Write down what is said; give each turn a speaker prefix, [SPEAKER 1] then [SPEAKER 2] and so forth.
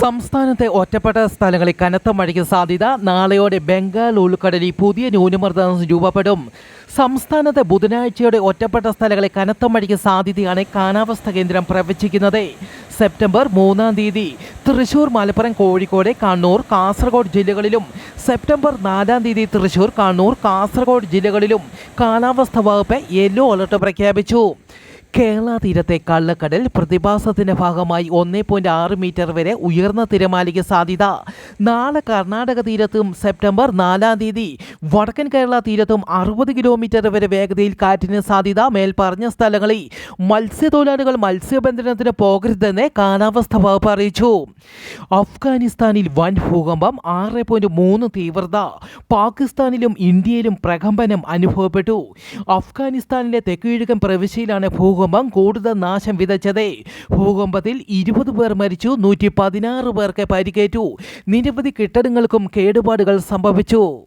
[SPEAKER 1] സംസ്ഥാനത്തെ ഒറ്റപ്പെട്ട സ്ഥലങ്ങളിൽ കനത്ത മഴയ്ക്ക് സാധ്യത. നാളെയോടെ ബംഗാൾ ഉൾക്കടലിൽ പുതിയ ന്യൂനമർദ്ദം രൂപപ്പെടും. സംസ്ഥാനത്തെ ബുധനാഴ്ചയോടെ ഒറ്റപ്പെട്ട സ്ഥലങ്ങളിൽ കനത്ത മഴയ്ക്ക് സാധ്യതയാണ് കാലാവസ്ഥാ കേന്ദ്രം പ്രവചിക്കുന്നത്. സെപ്റ്റംബർ മൂന്നാം തീയതി തൃശൂർ മലപ്പുറം കോഴിക്കോട് കണ്ണൂർ കാസർഗോഡ് ജില്ലകളിലും സെപ്റ്റംബർ നാലാം തീയതി തൃശൂർ കണ്ണൂർ കാസർഗോഡ് ജില്ലകളിലും കാലാവസ്ഥാ വകുപ്പ് യെല്ലോ അലർട്ട് പ്രഖ്യാപിച്ചു. കേരള തീരത്തെ കള്ളക്കടൽ പ്രതിഭാസത്തിന്റെ ഭാഗമായി ഒന്നേ പോയിന്റ് ആറ് മീറ്റർ വരെ ഉയർന്ന തിരമാലയ്ക്ക് സാധ്യത. നാളെ കർണാടക തീരത്തും സെപ്റ്റംബർ നാലാം തീയതി വടക്കൻ കേരള തീരത്തും അറുപത് കിലോമീറ്റർ വരെ വേഗതയിൽ കാറ്റിന് സാധ്യത മേൽപ്പറഞ്ഞ സ്ഥലങ്ങളിൽ. മത്സ്യത്തൊഴിലാളികൾ മത്സ്യബന്ധനത്തിന് പോകരുതെന്ന് കാലാവസ്ഥാ വകുപ്പ് അറിയിച്ചു. അഫ്ഗാനിസ്ഥാനിൽ വൻ ഭൂകമ്പം ആറ് പോയിന്റ് മൂന്ന് തീവ്രത. പാകിസ്ഥാനിലും ഇന്ത്യയിലും പ്രകമ്പനം അനുഭവപ്പെട്ടു. അഫ്ഗാനിസ്ഥാനിലെ തെക്കുകിഴക്കൻ പ്രവിശ്യയിലാണ് ഭൂകമ്പം. കൂടുതൽ നാശം വിതച്ചത്. ഭൂകമ്പത്തിൽ ഇരുപത് പേർ മരിച്ചു നൂറ്റി പതിനാറ് പേർക്ക് പരിക്കേറ്റു. നിരവധി കെട്ടിടങ്ങൾക്കും കേടുപാടുകൾ സംഭവിച്ചു.